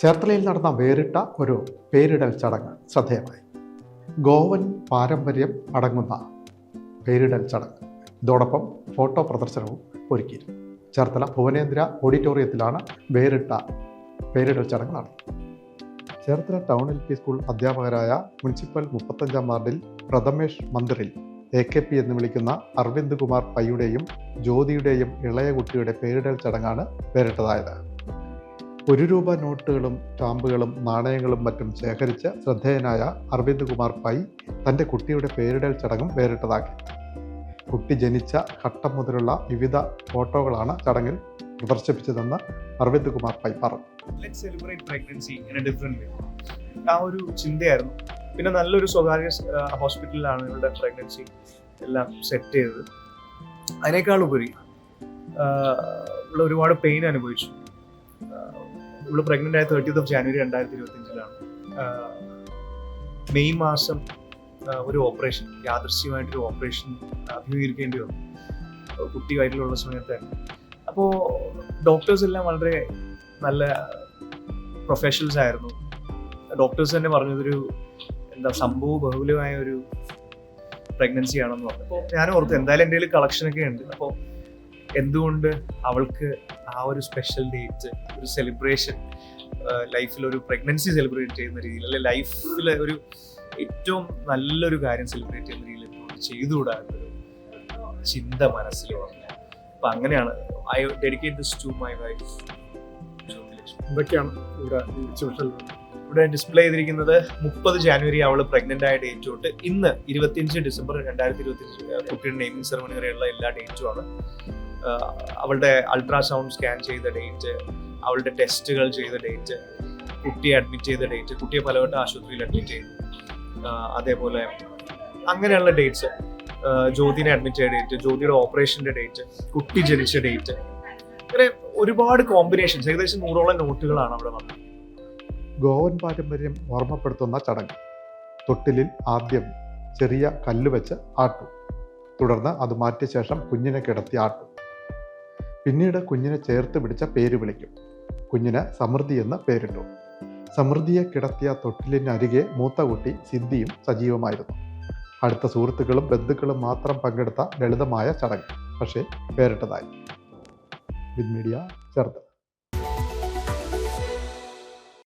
ചേർത്തലയിൽ നടന്ന വേറിട്ട ഒരു പേരിടൽ ചടങ്ങ് ശ്രദ്ധേയമായി. ഗോവൻ പാരമ്പര്യം അടങ്ങുന്ന പേരിടൽ ചടങ്ങ്. ഇതോടൊപ്പം ഫോട്ടോ പ്രദർശനവും ഒരുക്കി ചേർത്തല ഭുവനേന്ദ്ര ഓഡിറ്റോറിയത്തിലാണ് വേറിട്ട പേരിടൽ ചടങ്ങ് നടന്നത്. Cherthala town L P school അധ്യാപകരായ മുനിസിപ്പൽ മുപ്പത്തഞ്ചാം വാർഡിൽ പ്രഥമേഷ് മന്ദിറിൽ എ കെ പി എന്ന് വിളിക്കുന്ന അരവിന്ദ് കുമാർ പയ്യുടെയും ജ്യോതിയുടെയും ഇളയ കുട്ടിയുടെ പേരിടൽ ചടങ്ങാണ് വേറിട്ടതായത്. ഒരു രൂപ നോട്ടുകളും സ്റ്റാമ്പുകളും നാണയങ്ങളും മറ്റും ശേഖരിച്ച ശ്രദ്ധേയനായ അരവിന്ദ് കുമാർ പൈ തന്റെ കുട്ടിയുടെ പേരിടൽ ചടങ്ങും വേറിട്ടതാക്കി. കുട്ടി ജനിച്ച ഘട്ടം മുതലുള്ള വിവിധ ഫോട്ടോകളാണ് ചടങ്ങിൽ പ്രദർശിപ്പിച്ചതെന്ന് അരവിന്ദ് കുമാർ പൈ പറഞ്ഞു. ആ ഒരു ചിന്തയായിരുന്നു. പിന്നെ നല്ലൊരു സ്വകാര്യ ഹോസ്പിറ്റലിലാണ് ഇവരുടെ പ്രഗ്നൻസി എല്ലാം സെറ്റ് ചെയ്തത്. അതിനേക്കാൾ ഉപരി ഇവിടെ ഒരുപാട് പെയിൻ അനുഭവിച്ചു. ഇവിടെ പ്രഗ്നന്റ് ആയ തേർട്ടീത്ത് ഓഫ് ജാനുവരി രണ്ടായിരത്തി ഇരുപത്തി അഞ്ചിലാണ് മെയ് മാസം ഒരു ഓപ്പറേഷൻ യാദൃശ്യമായിട്ടൊരു ഓപ്പറേഷൻ അഭിമുഖീകരിക്കേണ്ടി വന്നു. കുട്ടി വയറ്റിലുള്ള സമയത്ത് അപ്പോൾ ഡോക്ടേഴ്സ് എല്ലാം വളരെ നല്ല പ്രൊഫഷണൽസ് ആയിരുന്നു. ഡോക്ടേഴ്സ് തന്നെ പറഞ്ഞതൊരു എന്താ സംഭവ ബഹുലമായ ഒരു പ്രഗ്നൻസി ആണെന്ന് പറഞ്ഞു. അപ്പോൾ ഞാൻ ഓർത്ത് എന്തായാലും എന്റെ കയ്യിൽ കളക്ഷനൊക്കെ ഉണ്ട്. അപ്പോൾ എന്തുകൊണ്ട് അവൾക്ക് ആ ഒരു സ്പെഷ്യൽ ഡേറ്റ് ഒരു സെലിബ്രേഷൻ ലൈഫിൽ ഒരു പ്രഗ്നൻസി സെലിബ്രേറ്റ് ചെയ്യുന്ന രീതിയിൽ അല്ലെ ലൈഫിൽ ഒരു ഏറ്റവും നല്ലൊരു കാര്യം സെലിബ്രേറ്റ് ചെയ്യുന്ന രീതിയിൽ എന്തുകൊണ്ട് ചെയ്തുകൂടാ എന്നൊരു ചിന്ത മനസ്സിൽ വന്നു. അപ്പൊ അങ്ങനെയാണ്. I dedicate this to my wife ഇവിടെ ഇവിടെ ഡിസ്പ്ലേ ചെയ്തിരിക്കുന്നത് മുപ്പത് ജാനുവരി അവൾ പ്രഗ്നന്റ് ആയ ഡേറ്റ് തൊട്ട് ഇന്ന് ഇരുപത്തിയഞ്ച് ഡിസംബർ രണ്ടായിരത്തി ഇരുപത്തിയഞ്ച് കുട്ടിയുടെ നെയിമിംഗ് സെറമണി വരെയുള്ള എല്ലാ ഡേറ്റുമാണ് അവളുടെ അൾട്രാസൗണ്ട് സ്കാൻ ചെയ്ത ഡേറ്റ് അവളുടെ ടെസ്റ്റുകൾ ചെയ്ത ഡേറ്റ് കുട്ടിയെ അഡ്മിറ്റ് ചെയ്ത ഡേറ്റ് കുട്ടിയെ പലവട്ടം ആശുപത്രിയിൽ അഡ്മിറ്റ് ചെയ്തു. അതേപോലെ അങ്ങനെയുള്ള ഡേറ്റ്സ് ജ്യോതിനെ അഡ്മിറ്റ് ചെയ്ത ഡേറ്റ് ജ്യോതിയുടെ ഓപ്പറേഷന്റെ ഡേറ്റ് കുട്ടി ജനിച്ച ഡേറ്റ് അങ്ങനെ ഒരുപാട് കോമ്പിനേഷൻസ് ഏകദേശം നൂറോളം നോട്ടുകളാണ് അവിടെ വന്നത്. ഗോവൻ പാരമ്പര്യം ഓർമ്മപ്പെടുത്തുന്ന ചടങ്ങ്. തൊട്ടിലിൽ ആദ്യം ചെറിയ കല്ല് വെച്ച് ആട്ടും. തുടർന്ന് അത് മാറ്റിയ ശേഷം കുഞ്ഞിനെ കിടത്തി ആട്ടും. പിന്നീട് കുഞ്ഞിനെ ചേർത്ത് പിടിച്ച പേര് വിളിക്കും. കുഞ്ഞിന് സമൃദ്ധി എന്ന പേരിട്ടു. സമൃദ്ധിയെ കിടത്തിയ തൊട്ടിലിനരികെ മൂത്ത കുട്ടി സിദ്ധിയും സജീവമായിരുന്നു. അടുത്ത സുഹൃത്തുക്കളും ബന്ധുക്കളും മാത്രം പങ്കെടുത്ത ലളിതമായ ചടങ്ങ് പക്ഷേ പേരിട്ടതായി. വിൻ മീഡിയ ചേർത്ത്.